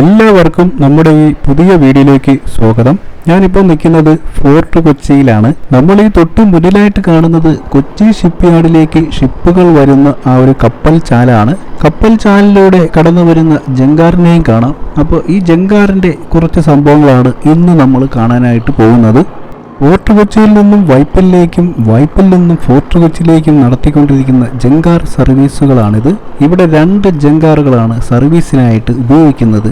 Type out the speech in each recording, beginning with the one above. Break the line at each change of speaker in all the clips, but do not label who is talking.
എല്ലാവർക്കും നമ്മുടെ ഈ പുതിയ വീഡിയോയിലേക്ക് സ്വാഗതം. ഞാനിപ്പോൾ നിൽക്കുന്നത് ഫോർട്ട് കൊച്ചിയിലാണ്. നമ്മൾ ഈ തൊട്ട് മുന്നിലായിട്ട് കാണുന്നത് കൊച്ചി ഷിപ്പ് യാർഡിലേക്ക് ഷിപ്പുകൾ വരുന്ന ആ ഒരു കപ്പൽ ചാലാണ്. കപ്പൽ ചാലിലൂടെ കടന്നു വരുന്ന ജങ്കാറിനെയും കാണാം. അപ്പോൾ ഈ ജങ്കാറിന്റെ കുറച്ച് സംഭവങ്ങളാണ് ഇന്ന് നമ്മൾ കാണാനായിട്ട് പോകുന്നത്. ഫോർട്ട് കൊച്ചിയിൽ നിന്നും വൈപ്പലിലേക്കും വൈപ്പിൽ നിന്നും ഫോർട്ട് കൊച്ചിയിലേക്കും നടത്തിക്കൊണ്ടിരിക്കുന്ന ജങ്കാർ സർവീസുകളാണിത്. ഇവിടെ രണ്ട് ജങ്കാറുകളാണ് സർവീസിനായിട്ട് ഉപയോഗിക്കുന്നത്.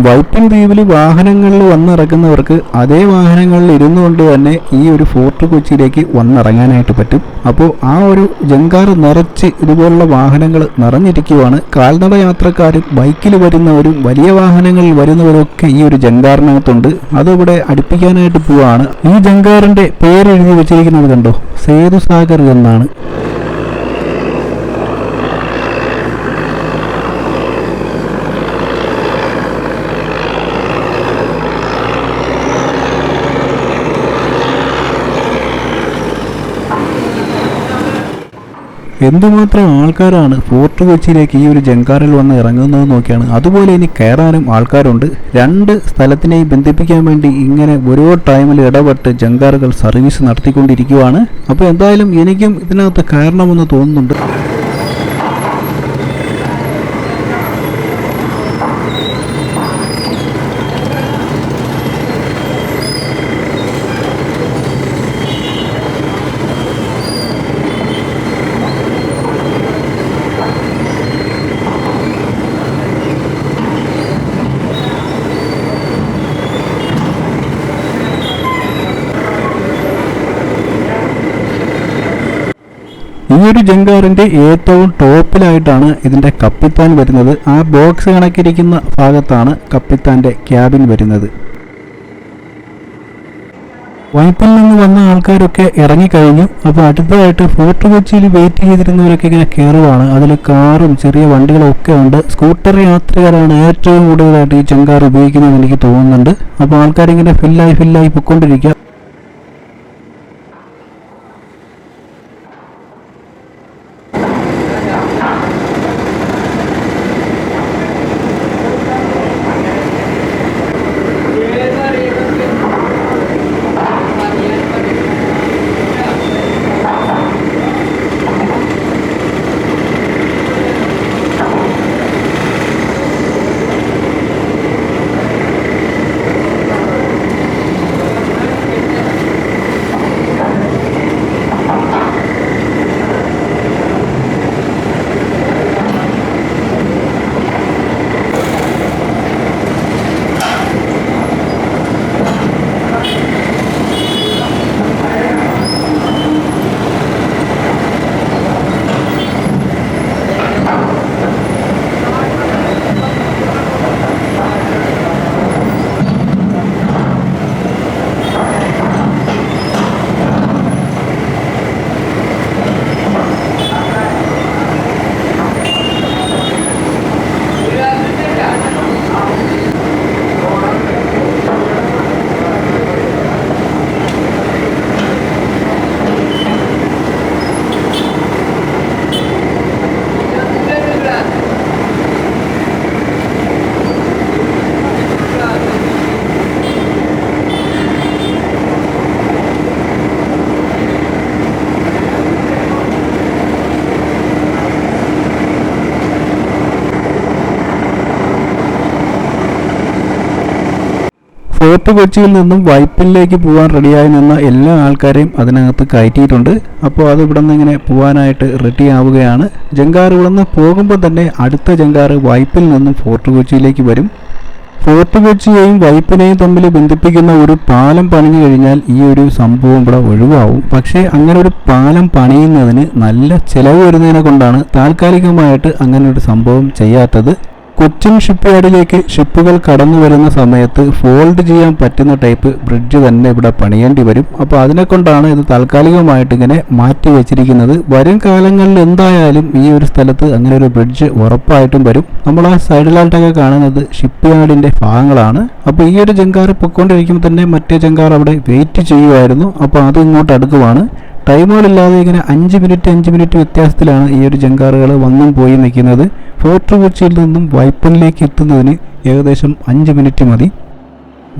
വൈപ്പിൻ ദ്വീപിൽ വാഹനങ്ങളിൽ വന്നിറങ്ങുന്നവർക്ക് അതേ വാഹനങ്ങളിൽ ഇരുന്നു കൊണ്ട് തന്നെ ഈ ഒരു ഫോർട്ട് കൊച്ചിയിലേക്ക് വന്നിറങ്ങാനായിട്ട് പറ്റും. അപ്പോൾ ആ ഒരു ജങ്കാർ നിറച്ച് ഇതുപോലുള്ള വാഹനങ്ങൾ നിറഞ്ഞിരിക്കുവാണ്. കാൽനട യാത്രക്കാരും ബൈക്കിൽ വരുന്നവരും വലിയ വാഹനങ്ങളിൽ വരുന്നവരൊക്കെ ഈ ഒരു ജങ്കാറിനകത്തുണ്ട്. അതിവിടെ അടുപ്പിക്കാനായിട്ട് പോവാണ്. ഈ ജങ്കാറിന്റെ പേരെഴുതി വെച്ചിരിക്കുന്നത് കണ്ടോ? സേതുസാഗർ എന്നാണ്. എന്തുമാത്രം ആൾക്കാരാണ് ഫോർട്ട് കൊച്ചിയിലേക്ക് ഈ ഒരു ജങ്കാറിൽ വന്ന് ഇറങ്ങുന്നത് നോക്കിയാണ്. അതുപോലെ ഇനി കയറാനും ആൾക്കാരുണ്ട്. രണ്ട് സ്ഥലത്തിനെയും ബന്ധിപ്പിക്കാൻ വേണ്ടി ഇങ്ങനെ ഓരോ ടൈമിൽ ഇടപെട്ട് ജങ്കാറുകൾ സർവീസ് നടത്തിക്കൊണ്ടിരിക്കുവാണ്. അപ്പോൾ എന്തായാലും എനിക്കും ഇതിനകത്ത് കയറണമെന്ന് തോന്നുന്നുണ്ട്. ഒരു ജങ്കാറിന്റെ ഏറ്റവും ടോപ്പിലായിട്ടാണ് ഇതിന്റെ കപ്പിത്താൻ വരുന്നത്. ആ ബോക്സ് കണക്കിരിക്കുന്ന ഭാഗത്താണ് കപ്പിത്താന്റെ ക്യാബിൻ വരുന്നത്. വൈപ്പിൽ നിന്ന് വന്ന ആൾക്കാരൊക്കെ ഇറങ്ങിക്കഴിഞ്ഞു. അപ്പോൾ അടുത്തതായിട്ട് ഫോർട്ട് കൊച്ചിയിൽ വെയിറ്റ് ചെയ്തിരുന്നവരൊക്കെ ഇങ്ങനെ കയറുവാണ് അതിൽ കാറും ചെറിയ വണ്ടികളും ഒക്കെ ഉണ്ട്. സ്കൂട്ടർ യാത്രികരാണ് ഏറ്റവും കൂടുതലായിട്ട് ഈ ചെങ്കാർ ഉപയോഗിക്കുന്നത് എനിക്ക് തോന്നുന്നുണ്ട്. അപ്പോൾ ആൾക്കാരിങ്ങനെ ഫില്ലായി ഫില്ലായി പൊയ്ക്കൊണ്ടിരിക്കുക. ഫോർട്ട് കൊച്ചിയിൽ നിന്നും വൈപ്പിലേക്ക് പോകാൻ റെഡിയായി നിന്ന എല്ലാ ആൾക്കാരെയും അതിനകത്ത് കയറ്റിയിട്ടുണ്ട്. അപ്പോൾ അത് ഇവിടെ നിന്ന് ഇങ്ങനെ പോകാനായിട്ട് റെഡി ആവുകയാണ്. ജങ്കാർ ഇവിടെ നിന്ന് പോകുമ്പോൾ തന്നെ അടുത്ത ജങ്കാർ വൈപ്പിൽ നിന്നും ഫോർട്ട് കൊച്ചിയിലേക്ക് വരും. ഫോർട്ട് കൊച്ചിയെയും വൈപ്പിനെയും തമ്മിൽ ബന്ധിപ്പിക്കുന്ന ഒരു പാലം പണിഞ്ഞു കഴിഞ്ഞാൽ ഈ ഒരു സംഭവം ഇവിടെ ഒഴിവാവും. പക്ഷേ അങ്ങനെ ഒരു പാലം പണിയുന്നതിന് നല്ല ചിലവ് വരുന്നതിനെ കൊണ്ടാണ് താൽക്കാലികമായിട്ട് അങ്ങനെ ഒരു സംഭവം ചെയ്യാത്തത്. കൊച്ചിൻ ഷിപ്പ്യാർഡിലേക്ക് ഷിപ്പുകൾ കടന്നു വരുന്ന സമയത്ത് ഫോൾഡ് ചെയ്യാൻ പറ്റുന്ന ടൈപ്പ് ബ്രിഡ്ജ് തന്നെ ഇവിടെ പണിയേണ്ടി വരും. അപ്പോൾ അതിനെക്കൊണ്ടാണ് ഇത് താൽക്കാലികമായിട്ട് ഇങ്ങനെ മാറ്റി വെച്ചിരിക്കുന്നത്. വരും കാലങ്ങളിൽ എന്തായാലും ഈ ഒരു സ്ഥലത്ത് അങ്ങനെ ഒരു ബ്രിഡ്ജ് ഉറപ്പായിട്ടും വരും. നമ്മൾ ആ സൈഡിലായിട്ടൊക്കെ കാണുന്നത് ഷിപ്പ് യാർഡിന്റെ ഭാഗങ്ങളാണ്. അപ്പോൾ ഈ ഒരു ജങ്കാർ പൊയ്ക്കൊണ്ടിരിക്കുമ്പോൾ തന്നെ മറ്റേ ജങ്കാർ അവിടെ വെയിറ്റ് ചെയ്യുമായിരുന്നു. അപ്പോൾ അത് ഇങ്ങോട്ട് അടുക്കുവാണ്. ടൈമുകളില്ലാതെ ഇങ്ങനെ അഞ്ച് മിനിറ്റ് അഞ്ച് മിനിറ്റ് വ്യത്യാസത്തിലാണ് ഈ ഒരു ജങ്കാറുകൾ വന്നും പോയി നിൽക്കുന്നത്. ഫോർട്ട് കൊച്ചിയിൽ നിന്നും വൈപ്പനിലേക്ക് എത്തുന്നതിന് ഏകദേശം അഞ്ച് മിനിറ്റ് മതി.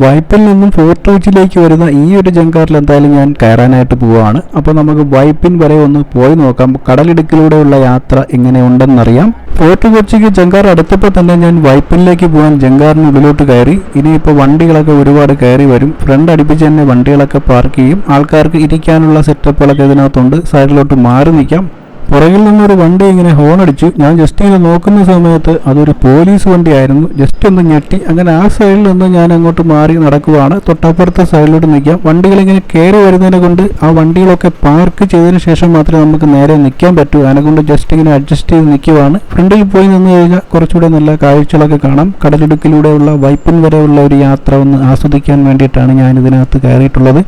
വൈപ്പിൽ നിന്നും ഫോർട്ട് കൊച്ചിയിലേക്ക് വരുന്ന ഈ ഒരു ജങ്കാറിൽ എന്തായാലും ഞാൻ കയറാനായിട്ട് പോവുകയാണ് അപ്പോൾ നമുക്ക് വൈപ്പിൻ വരെ ഒന്ന് പോയി നോക്കാം. കടലിടുക്കിലൂടെയുള്ള യാത്ര എങ്ങനെയുണ്ടെന്നറിയാം. ഫോർട്ട് കൊച്ചിക്ക് ജങ്കാർ അടുത്തപ്പോൾ തന്നെ ഞാൻ വൈപ്പിനിലേക്ക് പോകാൻ ജങ്കാറിനുള്ളിലോട്ട് കയറി. ഇനിയിപ്പോൾ വണ്ടികളൊക്കെ ഒരുപാട് കയറി വരും. ഫ്രണ്ട് അടുപ്പിച്ച് തന്നെ വണ്ടികളൊക്കെ പാർക്ക് ചെയ്യും. ആൾക്കാർക്ക് ഇരിക്കാനുള്ള സെറ്റപ്പുകളൊക്കെ ഇതിനകത്തുണ്ട്. സൈഡിലോട്ട് മാറി നിൽക്കാം. പുറകിൽ നിന്നൊരു വണ്ടി ഇങ്ങനെ ഹോൺ അടിച്ചു. ഞാൻ ജസ്റ്റ് ഇങ്ങനെ നോക്കുന്ന സമയത്ത് അതൊരു പോലീസ് വണ്ടിയായിരുന്നു. ജസ്റ്റ് ഒന്ന് ഞെട്ടി. അങ്ങനെ ആ സൈഡിൽ നിന്ന് ഞാൻ അങ്ങോട്ട് മാറി നടക്കുവാണ്. തൊട്ടപ്പുറത്തെ സൈഡിലോട്ട് നിൽക്കാം. വണ്ടികൾ ഇങ്ങനെ കയറി വരുന്നതിനെ കൊണ്ട് ആ വണ്ടികളൊക്കെ പാർക്ക് ചെയ്തതിന് ശേഷം മാത്രമേ നമുക്ക് നേരെ നിൽക്കാൻ പറ്റൂ. അതിനെ കൊണ്ട് ജസ്റ്റ് ഇങ്ങനെ അഡ്ജസ്റ്റ് ചെയ്ത് നിൽക്കുവാണ്. ഫ്രണ്ടിൽ പോയി നിന്ന് കഴിഞ്ഞാൽ കുറച്ചുകൂടെ നല്ല കാഴ്ചകളൊക്കെ കാണാം. കടലിടുക്കിലൂടെയുള്ള വൈപ്പിൻ വരെയുള്ള ഒരു യാത്ര ഒന്ന് ആസ്വദിക്കാൻ വേണ്ടിയിട്ടാണ് ഞാൻ ഇതിനകത്ത് കയറിയിട്ടുള്ളത്.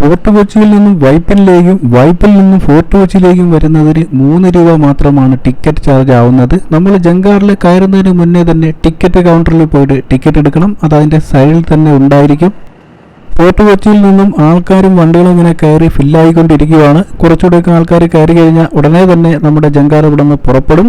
ഫോർട്ട് കൊച്ചിയിൽ നിന്നും വൈപ്പിനിലേക്കും വൈപ്പിൽ നിന്നും ഫോർട്ട് കൊച്ചിയിലേക്കും വരുന്നതിന് മൂന്ന് രൂപ മാത്രമാണ് ടിക്കറ്റ് ചാർജ് ആവുന്നത്. നമ്മൾ ജങ്കാറിൽ കയറുന്നതിന് മുന്നേ തന്നെ ടിക്കറ്റ് കൗണ്ടറിൽ പോയിട്ട് ടിക്കറ്റ് എടുക്കണം. അത് അതിന്റെ സൈഡിൽ തന്നെ ഉണ്ടായിരിക്കും. ഫോർട്ട് കൊച്ചിയിൽ നിന്നും ആൾക്കാരും വണ്ടികളും ഇങ്ങനെ കയറി ഫില്ലായിക്കൊണ്ടിരിക്കുകയാണ് കുറച്ചുകൂടെയൊക്കെ ആൾക്കാർ കയറി കഴിഞ്ഞാൽ ഉടനെ തന്നെ നമ്മുടെ ജങ്കാർ ഇവിടെ നിന്ന് പുറപ്പെടും.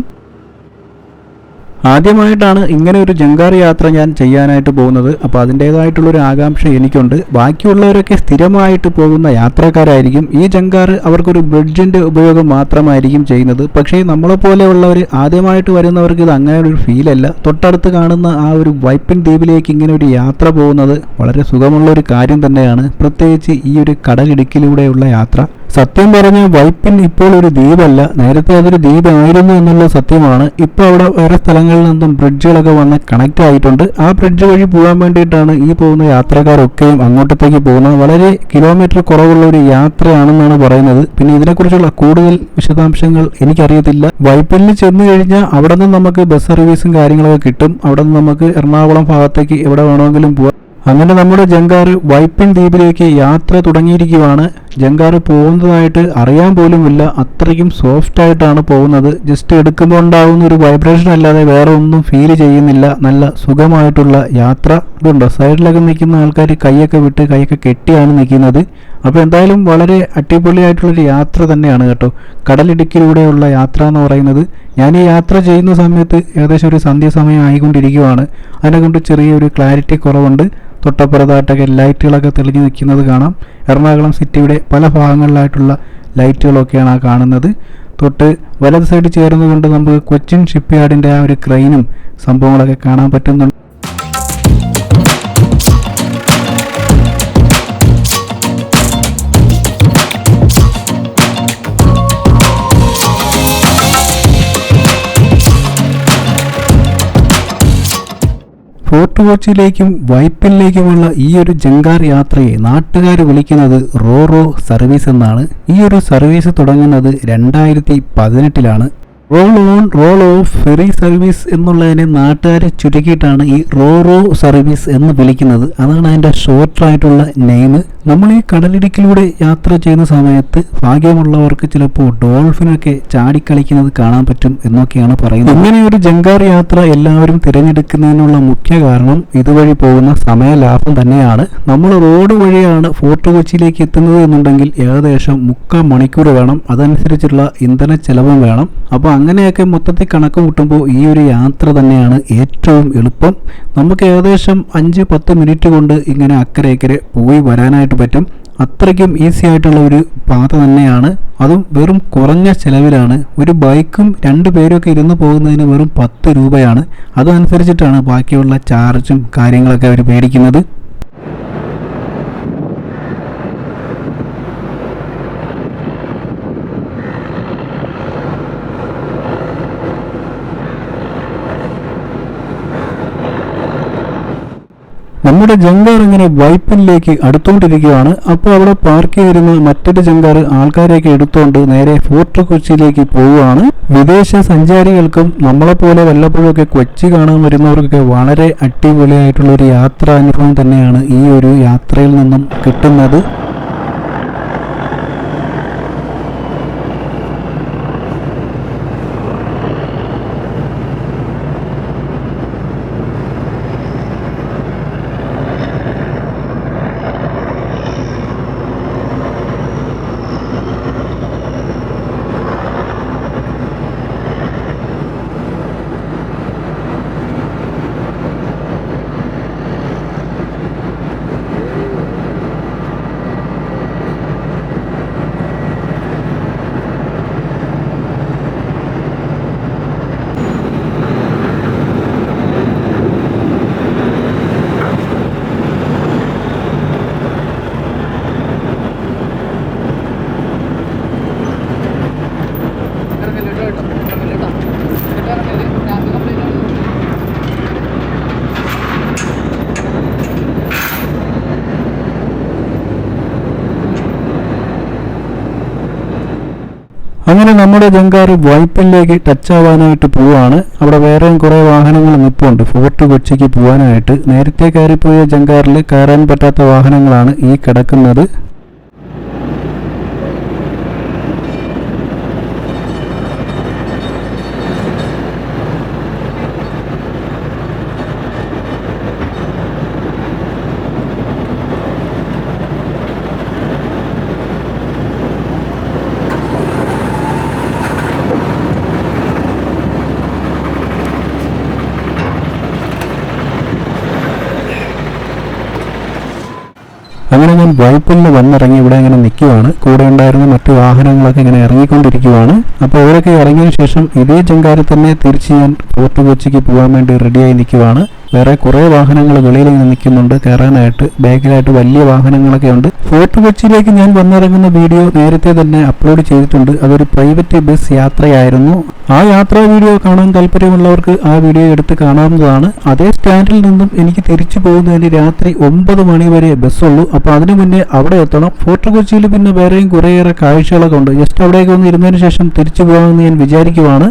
ആദ്യമായിട്ടാണ് ഇങ്ങനെ ഒരു ജങ്കാർ യാത്ര ഞാൻ ചെയ്യാനായിട്ട് പോകുന്നത്. അപ്പോൾ അതിന്റേതായിട്ടുള്ളൊരു ആകാംക്ഷ എനിക്കുണ്ട്. ബാക്കിയുള്ളവരൊക്കെ സ്ഥിരമായിട്ട് പോകുന്ന യാത്രക്കാരായിരിക്കും. ഈ ജങ്കാർ അവർക്കൊരു ബ്രിഡ്ജിന്റെ ഉപയോഗം മാത്രമായിരിക്കും ചെയ്യുന്നത്. പക്ഷേ നമ്മളെപ്പോലെയുള്ളവർ ആദ്യമായിട്ട് വരുന്നവർക്ക് ഇത് അങ്ങനെ ഒരു ഫീലല്ല. തൊട്ടടുത്ത് കാണുന്ന ആ ഒരു വൈപ്പിൻ ദ്വീപിലേക്ക് ഇങ്ങനെ ഒരു യാത്ര പോകുന്നത് വളരെ സുഖമുള്ള ഒരു കാര്യം തന്നെയാണ്. പ്രത്യേകിച്ച് ഈ ഒരു കടലിടുക്കിലൂടെയുള്ള യാത്ര. സത്യം പറഞ്ഞാൽ വൈപ്പൻ ഇപ്പോൾ ഒരു ദ്വീപല്ല. നേരത്തെ അതൊരു ദ്വീപായിരുന്നു എന്നുള്ള സത്യമാണ്. ഇപ്പോൾ അവിടെ വേറെ സ്ഥലങ്ങളിൽ നിന്നും ബ്രിഡ്ജുകളൊക്കെ വന്ന് കണക്റ്റ് ആയിട്ടുണ്ട്. ആ ബ്രിഡ്ജ് വഴി പോകാൻ വേണ്ടിയിട്ടാണ് ഈ പോകുന്ന യാത്രക്കാരൊക്കെയും അങ്ങോട്ടത്തേക്ക് പോകുന്നത്. വളരെ കിലോമീറ്റർ കുറവുള്ള ഒരു യാത്രയാണെന്നാണ് പറയുന്നത്. പിന്നെ ഇതിനെക്കുറിച്ചുള്ള കൂടുതൽ വിശദാംശങ്ങൾ എനിക്കറിയത്തില്ല. വൈപ്പനിൽ ചെന്ന് കഴിഞ്ഞാൽ അവിടെ നിന്ന് നമുക്ക് ബസ് സർവീസും കാര്യങ്ങളൊക്കെ കിട്ടും. അവിടെ നിന്ന് നമുക്ക് എറണാകുളം ഭാഗത്തേക്ക് എവിടെ വേണമെങ്കിലും പോകാം അങ്ങനെ നമ്മുടെ ജങ്കാർ വൈപ്പിൻ ദ്വീപിലേക്ക് യാത്ര തുടങ്ങിയിരിക്കുകയാണ് ജങ്കാർ പോകുന്നതായിട്ട് അറിയാൻ പോലുമില്ല. അത്രയ്ക്കും സോഫ്റ്റ് ആയിട്ടാണ് പോകുന്നത്. ജസ്റ്റ് എടുക്കുമ്പോൾ ഉണ്ടാകുന്ന ഒരു വൈബ്രേഷൻ അല്ലാതെ വേറെ ഒന്നും ഫീൽ ചെയ്യുന്നില്ല. നല്ല സുഖമായിട്ടുള്ള യാത്ര. ഇതുണ്ടോ? സൈഡിലൊക്കെ നിൽക്കുന്ന ആൾക്കാർ കൈയൊക്കെ വിട്ട് കൈയൊക്കെ കെട്ടിയാണ് നിൽക്കുന്നത്. അപ്പോൾ എന്തായാലും വളരെ അടിപൊളിയായിട്ടുള്ളൊരു യാത്ര തന്നെയാണ് കേട്ടോ. കടലിടുക്കിലൂടെയുള്ള യാത്ര എന്ന് പറയുന്നത്. ഞാൻ ഈ യാത്ര ചെയ്യുന്ന സമയത്ത് ഏകദേശം ഒരു സന്ധ്യാസമയം ആയിക്കൊണ്ടിരിക്കുകയാണ് അതിനെക്കൊണ്ട് ചെറിയൊരു ക്ലാരിറ്റി കുറവുണ്ട്. തൊട്ടപ്പുറത്തായിട്ടൊക്കെ ലൈറ്റുകളൊക്കെ തെളിഞ്ഞു നിൽക്കുന്നത് കാണാം. എറണാകുളം സിറ്റിയുടെ പല ഭാഗങ്ങളിലായിട്ടുള്ള ലൈറ്റുകളൊക്കെയാണ് ആ കാണുന്നത്. തൊട്ട് വലത് സൈഡ് ചേർന്നുകൊണ്ട് നമുക്ക് കൊച്ചിൻ ഷിപ്പ് യാർഡിന്റെ ആ ഒരു ക്രെയിനും സംഭവങ്ങളൊക്കെ കാണാൻ പറ്റുന്നുണ്ട്. ഫോർട്ട് കൊച്ചിയിലേക്കും വൈപ്പിലേക്കുമുള്ള ഈ ഒരു ജങ്കാർ യാത്രയെ നാട്ടുകാർ വിളിക്കുന്നത് റോ റോ സർവീസ് എന്നാണ്. ഈ ഒരു സർവീസ് തുടങ്ങുന്നത് രണ്ടായിരത്തി പതിനെട്ടിലാണ് roll on roll off ferry service എന്നുള്ളതിനെ നാട്ടുകാരെ ചുരുക്കിയിട്ടാണ് ഈ റോ റോ സർവീസ് എന്ന് വിളിക്കുന്നത്. അതാണ് അതിന്റെ ഷോർട്ടായിട്ടുള്ള നെയിം. നമ്മൾ ഈ കടലിടുക്കിലൂടെ യാത്ര ചെയ്യുന്ന സമയത്ത് ഭാഗ്യമുള്ളവർക്ക് ചിലപ്പോൾ ഡോൾഫിനൊക്കെ ചാടിക്കളിക്കുന്നത് കാണാൻ പറ്റും എന്നൊക്കെയാണ് പറയുന്നത്. ഇങ്ങനെ ഒരു ജങ്കാർ യാത്ര എല്ലാവരും തിരഞ്ഞെടുക്കുന്നതിനുള്ള മുഖ്യ കാരണം ഇതുവഴി പോകുന്ന സമയലാഭം തന്നെയാണ്. നമ്മൾ റോഡ് വഴിയാണ് ഫോർട്ട് കൊച്ചിയിലേക്ക് എത്തുന്നത് എന്നുണ്ടെങ്കിൽ ഏകദേശം മുക്കാൽ മണിക്കൂർ വേണം. അതനുസരിച്ചുള്ള ഇന്ധന ചെലവും വേണം. അപ്പോൾ അങ്ങനെയൊക്കെ മൊത്തത്തിൽ കണക്ക് കൂട്ടുമ്പോൾ ഈ ഒരു യാത്ര തന്നെയാണ് ഏറ്റവും എളുപ്പം. നമുക്ക് ഏകദേശം അഞ്ച് പത്ത് മിനിറ്റ് കൊണ്ട് ഇങ്ങനെ അക്കരെ അക്കരെ പോയി വരാനായിട്ട് പറ്റും. അത്രയ്ക്കും ഈസി ആയിട്ടുള്ള ഒരു പാത തന്നെയാണ്. അതും വെറും കുറഞ്ഞ ചിലവിലാണ്. ഒരു ബൈക്കും രണ്ട് പേരൊക്കെ ഇരുന്ന് പോകുന്നതിന് വെറും പത്ത് രൂപയാണ്. അതനുസരിച്ചിട്ടാണ് ബാക്കിയുള്ള ചാർജും കാര്യങ്ങളൊക്കെ അവർ മേടിക്കുന്നത്. നമ്മുടെ ജങ്കാർ ഇങ്ങനെ വൈപ്പനിലേക്ക് അടുത്തുകൊണ്ടിരിക്കുകയാണ് അപ്പോൾ അവിടെ പാർക്ക് ചെയ്തിരുന്ന മറ്റൊരു ജങ്കാർ ആൾക്കാരെയൊക്കെ എടുത്തുകൊണ്ട് നേരെ ഫോർട്ട് കൊച്ചിയിലേക്ക് പോവുകയാണ്. വിദേശ സഞ്ചാരികൾക്കും നമ്മളെപ്പോലെ വല്ലപ്പോഴൊക്കെ കൊച്ചി കാണാൻ വരുന്നവർക്കൊക്കെ വളരെ അടിപൊളിയായിട്ടുള്ള ഒരു യാത്രാനുഭവം തന്നെയാണ് ഈ ഒരു യാത്രയിൽ നിന്നും കിട്ടുന്നത്. അങ്ങനെ നമ്മുടെ ജങ്കാർ വൈപ്പിലേക്ക് ടച്ച് ആവാനായിട്ട് പോവാണ്. അവിടെ വേറെയും കുറേ വാഹനങ്ങൾ നിൽപ്പുണ്ട് ഫോർട്ട് കൊച്ചിക്ക് പോകാനായിട്ട് നേരത്തെ കയറിപ്പോയ ജങ്കാറിൽ കയറാൻ പറ്റാത്ത വാഹനങ്ങളാണ് ഈ കിടക്കുന്നത്. ഞാൻ വന്നിറങ്ങി ഇവിടെ ഇങ്ങനെ നിൽക്കുവാണ് കൂടെ ഉണ്ടായിരുന്ന മറ്റു വാഹനങ്ങളൊക്കെ ഇങ്ങനെ ഇറങ്ങിക്കൊണ്ടിരിക്കുവാണ്. അപ്പോൾ അവരൊക്കെ ഇറങ്ങിയ ശേഷം ഇതേ ചെങ്കാരി തന്നെ തിരിച്ച് ഞാൻ ഫോർട്ട് കൊച്ചിക്ക് പോകാൻ വേണ്ടി റെഡിയായി നിൽക്കുവാണ് വേറെ വാഹനങ്ങൾ വെളിയിൽ നിൽക്കുന്നുണ്ട്. കയറാനായിട്ട് ബാക്കിലായിട്ട് വലിയ വാഹനങ്ങളൊക്കെ ഉണ്ട്. ഫോർട്ട് കൊച്ചിയിലേക്ക് ഞാൻ വന്നിറങ്ങുന്ന വീഡിയോ നേരത്തെ തന്നെ അപ്ലോഡ് ചെയ്തിട്ടുണ്ട്. അതൊരു പ്രൈവറ്റ് ബസ് യാത്രയായിരുന്നു. ആ യാത്രാ വീഡിയോ കാണാൻ താല്പര്യമുള്ളവർക്ക് ആ വീഡിയോ എടുത്ത് കാണാവുന്നതാണ്. അതേ സ്റ്റാൻഡിൽ നിന്നും എനിക്ക് തിരിച്ചു പോകുന്നതിന് രാത്രി ഒമ്പത് മണി വരെ ബസ്സുള്ളൂ. അപ്പോൾ അതിനു മുന്നേ അവിടെ എത്തണം. ഫോർട്ട് കൊച്ചിയിൽ പിന്നെ വേറെയും കുറേയേറെ കാഴ്ചകളൊക്കെ ഉണ്ട്. ജസ്റ്റ് അവിടേക്ക് ഒന്ന് ഇരുന്നതിന് ശേഷം തിരിച്ചു പോകാമെന്ന് ഞാൻ വിചാരിക്കുവാണ്.